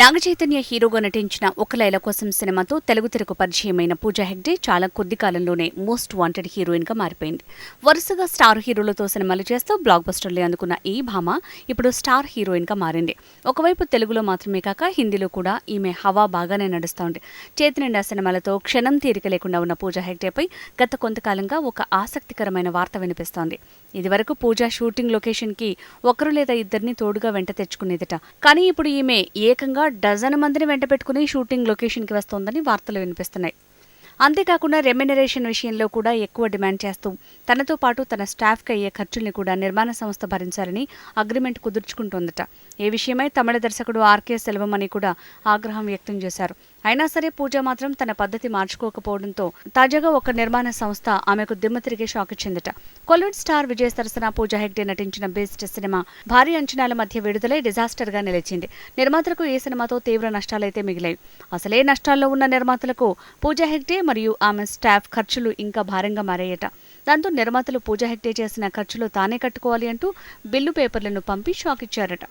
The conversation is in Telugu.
నాగచైతన్య హీరోగా నటించిన ఒక లైల కోసం సినిమాతో తెలుగు తెరకు పరిచయమైన పూజా హెగ్డే చాలా కొద్ది కాలంలోనే మోస్ట్ వాంటెడ్ హీరోయిన్గా మారిపోయింది. వరుసగా స్టార్ హీరోలతో సినిమాలు చేస్తూ బ్లాక్ బస్టర్లు అందుకున్న ఈ భామ ఇప్పుడు స్టార్ హీరోయిన్గా మారింది. ఒకవైపు తెలుగులో మాత్రమే కాక హిందీలో కూడా ఈమె హవా బాగానే నడుస్తోంది. చేతి నిండా సినిమాలతో క్షణం తీరిక లేకుండా ఉన్న పూజా హెగ్డేపై గత కొంతకాలంగా ఒక ఆసక్తికరమైన వార్త వినిపిస్తోంది. ఇదివరకు పూజా షూటింగ్ లొకేషన్కి ఒకరు లేదా ఇద్దరిని తోడుగా వెంట తెచ్చుకునేదట. కానీ ఇప్పుడు ఈమె ఏకంగా డజన్ మందిని వెంట పెట్టుకుని షూటింగ్ లొకేషన్కి వస్తోందని వార్తలు వినిపిస్తున్నాయి. అంతేకాకుండా రెమ్యునరేషన్ విషయంలో కూడా ఎక్కువ డిమాండ్ చేస్తూ తనతో పాటు తన స్టాఫ్కి అయ్యే ఖర్చుల్ని కూడా నిర్మాణ సంస్థ భరించాలని అగ్రిమెంట్ కుదుర్చుకుంటోందట. ఏ విషయమై తమిళ దర్శకుడు ఆర్కే సెల్వం అని కూడా ఆగ్రహం వ్యక్తం చేశారు. అయినా సరే పూజ మాత్రం తన పద్ధతి మార్చుకోకపోవడంతో తాజాగా ఒక నిర్మాణ సంస్థ ఆమెకు దిమ్మ తిరిగే షాక్ ఇచ్చిందట. కొలివుడ్ స్టార్ విజయ్ సరసన పూజా హెగ్డే నటించిన బెస్ట్ సినిమా భారీ అంచనాల మధ్య విడుదలై డిజాస్టర్గా నిలిచింది. నిర్మాతలకు ఈ సినిమాతో తీవ్ర నష్టాలైతే మిగిలాయి. అసలే నష్టాల్లో ఉన్న నిర్మాతలకు పూజా హెగ్డే మరియు ఆమె స్టాఫ్ ఖర్చులు ఇంకా భారంగా మారాయట. దాంతో నిర్మాతలు పూజా హెగ్డే చేసిన ఖర్చులు తానే కట్టుకోవాలి అంటూ బిల్లు పేపర్లను పంపి షాక్ ఇచ్చారట